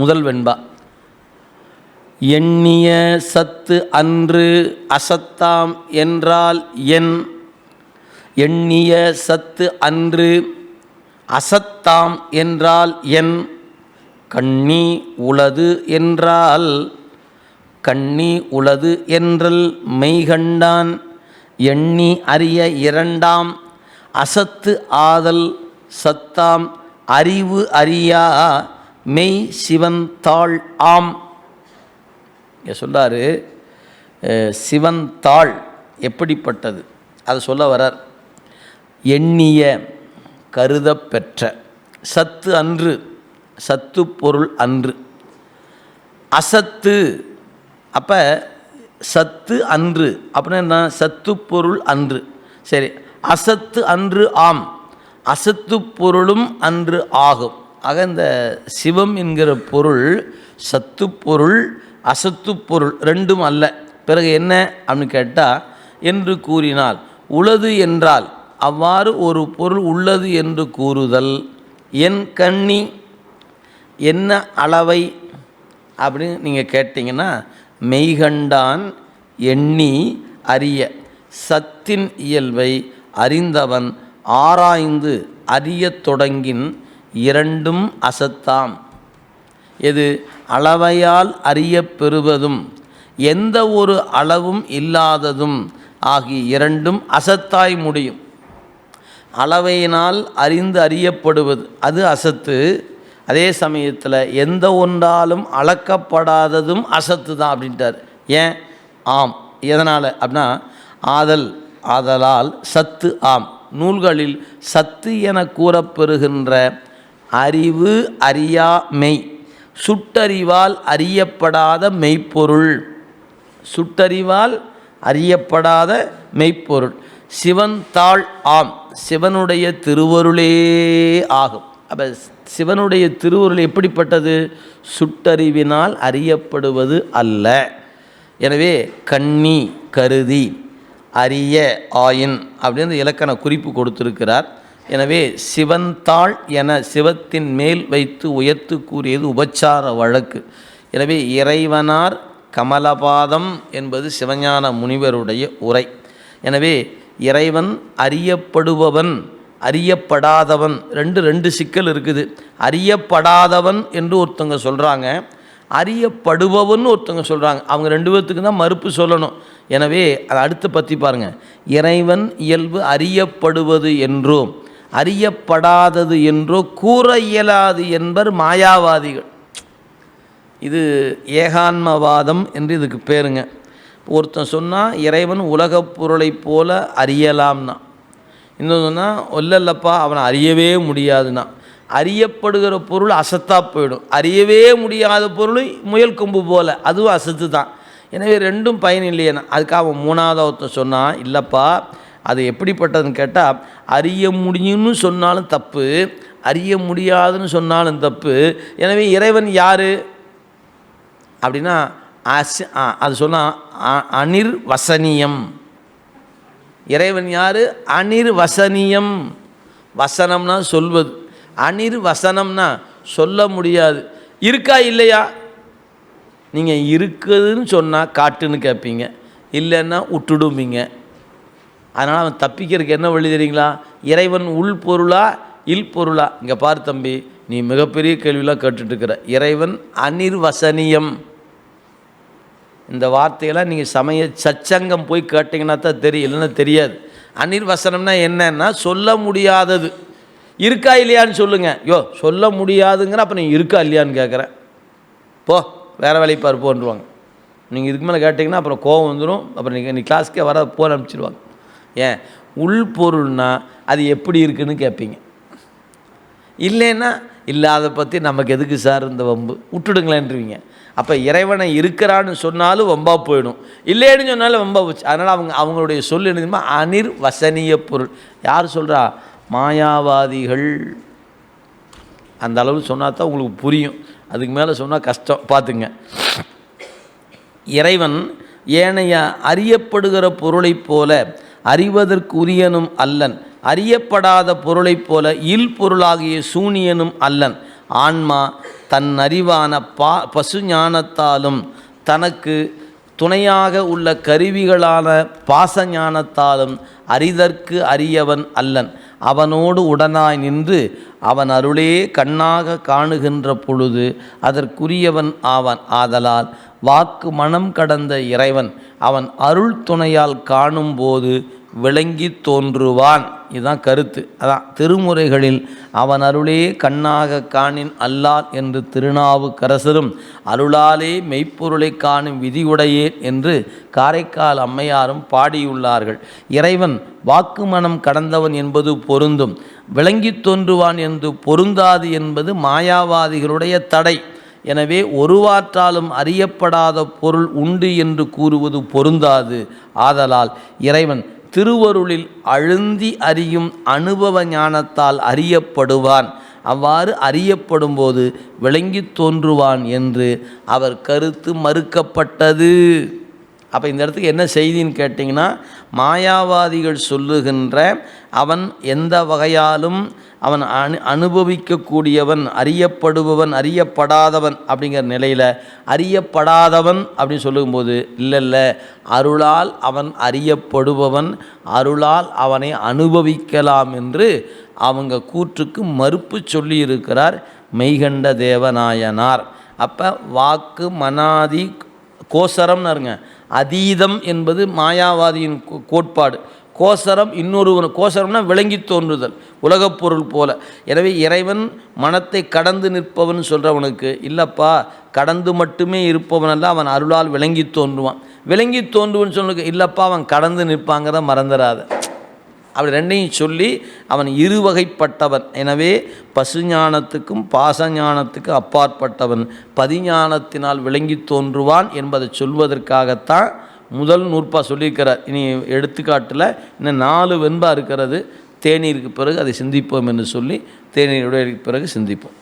முதல் வெண்பா. எண்ணிய சத்து அன்று அசத்தாம் என்றால் என். எண்ணிய சத்து அன்று அசத்தாம் என்றால் என். கண்ணி உளது என்றால் கண்ணி உளது என்றல் மெய்கண்டான். எண்ணி அறிய இரண்டாம் அசத்து ஆதல் சத்தாம் அறிவு அறியா மெய் சிவன் தாள் ஆம். இங்கே சொல்கிறார் சிவன் தாள் எப்படிப்பட்டது? அதை சொல்ல வரார் எண்ணிய கருதப்பெற்ற சத்து அன்று சத்து பொருள் அன்று. அசத்து அப்போ சத்து அன்று அப்படின்னா என்ன? சத்து பொருள் அன்று. சரி அசத்து அன்று ஆம். அசத்து பொருளும் அன்று ஆகும். ஆக இந்த சிவம் என்கிற பொருள் சத்து பொருள் அசத்து பொருள் ரெண்டும் அல்ல. பிறகு என்ன அப்படின்னு கேட்டால் என்று கூறினால் உளது என்றால் அவ்வாறு ஒரு பொருள் உள்ளது என்று கூறுதல். என் கண்ணி என்ன அளவை? அப்படின்னு நீங்கள் கேட்டிங்கன்னா மெய்கண்டான் எண்ணி அறிய சத்தின் இயல்பை அறிந்தவன் ஆராய்ந்து அறியத் தொடங்கின் இரண்டும் அசத்தாம். எது? அளவையால் அறியப்பெறுவதும் எந்த ஒரு அளவும் இல்லாததும் ஆகிய இரண்டும் அசத்தாய் முடியும். அளவையினால் அறிந்து அறியப்படுவது அது அசத்து. அதே சமயத்தில் எந்த ஒன்றாலும் அளக்கப்படாததும் அசத்து தான் அப்படின்ட்டார். ஏன்? ஆம். எதனால்? அப்படின்னா ஆதல் ஆதலால் சத்து ஆம். நூல்களில் சத்து என கூறப்பெறுகின்ற அறிவு அறியா மெய். சுட்டறிவால் அறியப்படாத மெய்ப்பொருள். சுட்டறிவால் அறியப்படாத மெய்ப்பொருள். சிவன் தாள் ஆம். சிவனுடைய திருவருளே ஆகும். அப்போ சிவனுடைய திருவருள் எப்படிப்பட்டது? சுட்டறிவினால் அறியப்படுவது அல்ல. எனவே கண்ணி கருதி அறிய ஆயின் அப்படின்னு இலக்கண குறிப்பு கொடுத்திருக்கிறார். எனவே சிவந்தாள் என சிவத்தின் மேல் வைத்து உயர்த்து கூறியது உபச்சார வழக்கு. எனவே இறைவனார் கமலபாதம் என்பது சிவஞான முனிவருடைய உரை. எனவே இறைவன் அறியப்படுபவன் அறியப்படாதவன் ரெண்டு ரெண்டு சிக்கல் இருக்குது. அறியப்படாதவன் என்று ஒருத்தவங்க சொல்கிறாங்க அறியப்படுபவன் ஒருத்தவங்க சொல்கிறாங்க அவங்க ரெண்டு பேர்த்துக்கு தான் மறுப்பு சொல்லணும். எனவே அதை அடுத்து பற்றி பாருங்கள் இறைவன் இயல்பு அறியப்படுவது என்றும் அறியப்படாதது என்றோ கூற இயலாது என்பர் மாயாவாதிகள். இது ஏகான்மவாதம் என்று இதுக்கு பேருங்க. ஒருத்தன் சொன்னால் இறைவன் உலகப் பொருளைப் போல அறியலாம்னா. இன்னொன்று சொன்னால் ஒல்லல்லப்பா அவனை அறியவே முடியாதுன்னா அறியப்படுகிற பொருள் அசத்தாக போயிடும். அறியவே முடியாத பொருள் முயல் கொம்பு போல். அதுவும் அசத்து தான் எனவே ரெண்டும் பயன் இல்லையேனா. அதுக்காக அவன் மூணாவது ஒருத்தன் சொன்னான் இல்லைப்பா அது எப்படிப்பட்டதுன்னு கேட்டால் அறிய முடியும்னு சொன்னாலும் தப்பு அறிய முடியாதுன்னு சொன்னாலும் தப்பு. எனவே இறைவன் யார்? அப்படின்னா அஸ் ஆ, அது சொன்னால் அனிர் வசனியம் இறைவன் யார்? அனிர் வசனியம் வசனம்னா சொல்வது. அனிர் வசனம்னா சொல்ல முடியாது. இருக்கா இல்லையா? நீங்கள் இருக்குதுன்னு சொன்னால் காட்டுன்னு கேட்பீங்க இல்லைன்னா விட்டுடுவீங்க அதனால் அவன் தப்பிக்கிறதுக்கு என்ன வழி தெரியுங்களா? இறைவன் உள் பொருளா இல் பொருளா? இங்கே பார் தம்பி நீ மிகப்பெரிய கேள்வியெலாம் கேட்டுட்ருக்கிற இறைவன் அனிர்வசனியம். இந்த வார்த்தையெல்லாம் நீங்கள் சமய சச்சங்கம் போய் கேட்டிங்கன்னா தான் தெரியும். இல்லைன்னா தெரியாது. அனிர்வசனம்னா என்னன்னா சொல்ல முடியாதது. இருக்கா இல்லையான்னு சொல்லுங்கள் யோ சொல்ல முடியாதுங்கிற அப்போ நீங்கள் இருக்கா இல்லையான்னு கேட்குறேன் போ வேறு வேலைக்கு பாரு போன்றுவாங்க நீங்கள் இதுக்கு மேலே கேட்டிங்கன்னா அப்புறம் கோவம் வந்துடும் அப்புறம் நீங்கள் நீ கிளாஸ்க்கே வர போன அனுப்பிச்சிடுவாங்க ஏன்? உள்பொருள்னா அது எப்படி இருக்குன்னு கேட்பீங்க. இல்லைன்னா இல்லாத பற்றி நமக்கு எதுக்கு சார் இந்த வம்பு? விட்டுடுங்களேன்றீங்க அப்போ இறைவனை இருக்கிறான்னு சொன்னாலும் வம்பா போயிடும். இல்லைன்னு சொன்னாலும் வம்பா போச்சு. அதனால் அவங்க அவங்களுடைய சொல் என்னதுமா அனிர் வசனிய பொருள். யார் சொல்கிறா மாயாவாதிகள். அந்த அளவு சொன்னால் தான் உங்களுக்கு புரியும். அதுக்கு மேலே சொன்னால் கஷ்டம். பார்த்துங்க. இறைவன் ஏனைய அறியப்படுகிற பொருளைப் போல அறிவதற்குரியனும் அல்லன். அறியப்படாத பொருளைப் போல இல் பொருளாகிய சூனியனும் அல்லன். ஆன்மா தன் அறிவான பா பசு ஞானத்தாலும் தனக்கு துணையாக உள்ள கருவிகளான பாச ஞானத்தாலும் அறிதற்கு அறியவன் அல்லன். அவனோடு உடனாய் நின்று அவன் அருளே கண்ணாக காணுகின்ற பொழுது அதற்குரியவன் ஆவான். ஆதலால் வாக்கு மனம் கடந்த இறைவன். அவன் அருள் துணையால் காணும்போது விளங்கி தோன்றுவான். இதுதான் கருத்து. அதான் திருமுறைகளில் அவன் அருளே கண்ணாக காணின் அல்லால் என்று திருநாவுக்கரசரும் அருளாலே மெய்ப்பொருளை காணும் விதியுடையேன் என்று காரைக்கால் அம்மையாரும் பாடியுள்ளார்கள். இறைவன் வாக்கு மனம் கடந்தவன் என்பது பொருந்தும். விளங்கி தோன்றுவான் என்று பொருந்தாது என்பது மாயாவாதிகளுடைய தடை. எனவே ஒருவாற்றாலும் அறியப்படாத பொருள் உண்டு என்று கூறுவது பொருந்தாது. ஆதலால் இறைவன் திருவருளில் அழுந்தி அறியும் அனுபவ ஞானத்தால் அறியப்படுவான். அவ்வாறு அறியப்படும்போது விளங்கி தோன்றுவான் என்று அவர் கருத்து மறுக்கப்பட்டது. அப்போ இந்த இடத்துக்கு என்ன செய்தின்னு கேட்டிங்கன்னா மாயாவாதிகள் சொல்லுகின்ற அவன் எந்த வகையாலும் அவன் அனு அனுபவிக்கக்கூடியவன் அறியப்படுபவன் அறியப்படாதவன் அப்படிங்கிற நிலையில் அறியப்படாதவன் அப்படின்னு சொல்லும்போது இல்லை இல்லை அருளால் அவன் அறியப்படுபவன் அருளால் அவனை அனுபவிக்கலாம் என்று அவங்க கூற்றுக்கு மறுப்பு சொல்லியிருக்கிறார் மெய்கண்ட தேவநாயனார். அப்போ வாக்கு மனாதி கோசரம்னு இருங்க. அதீதம் என்பது மாயாவாதியின் கோ- கோட்பாடு. கோசரம் இன்னொருவன் கோசரம்னா விளங்கி தோன்றுதல் உலகப் பொருள் போல. எனவே இறைவன் மனத்தை கடந்து நிற்பவன் சொல்கிறவனுக்கு இல்லைப்பா கடந்து மட்டுமே இருப்பவனல்ல அவன் அருளால் விளங்கி தோன்றுவான். விளங்கி தோன்றுவன் சொல்லுக்கு இல்லைப்பா அவன் கடந்து நிற்பாங்கிறத மறந்துடாத அப்படி ரெண்டையும் சொல்லி அவன் இருவகைப்பட்டவன். எனவே பசுஞானத்துக்கும் பாசஞானத்துக்கும் அப்பாற்பட்டவன். பதிஞானத்தினால் விளங்கி தோன்றுவான் என்பதை சொல்வதற்காகத்தான் முதல் நூற்பா சொல்லியிருக்கிறார். இனி எடுத்துக்காட்டில் இன்னும் நாலு வெண்பா இருக்கிறது. தேநீருக்கு பிறகு அதை சிந்திப்போம் என்று சொல்லி தேநீருடைய பிறகு சிந்திப்போம்.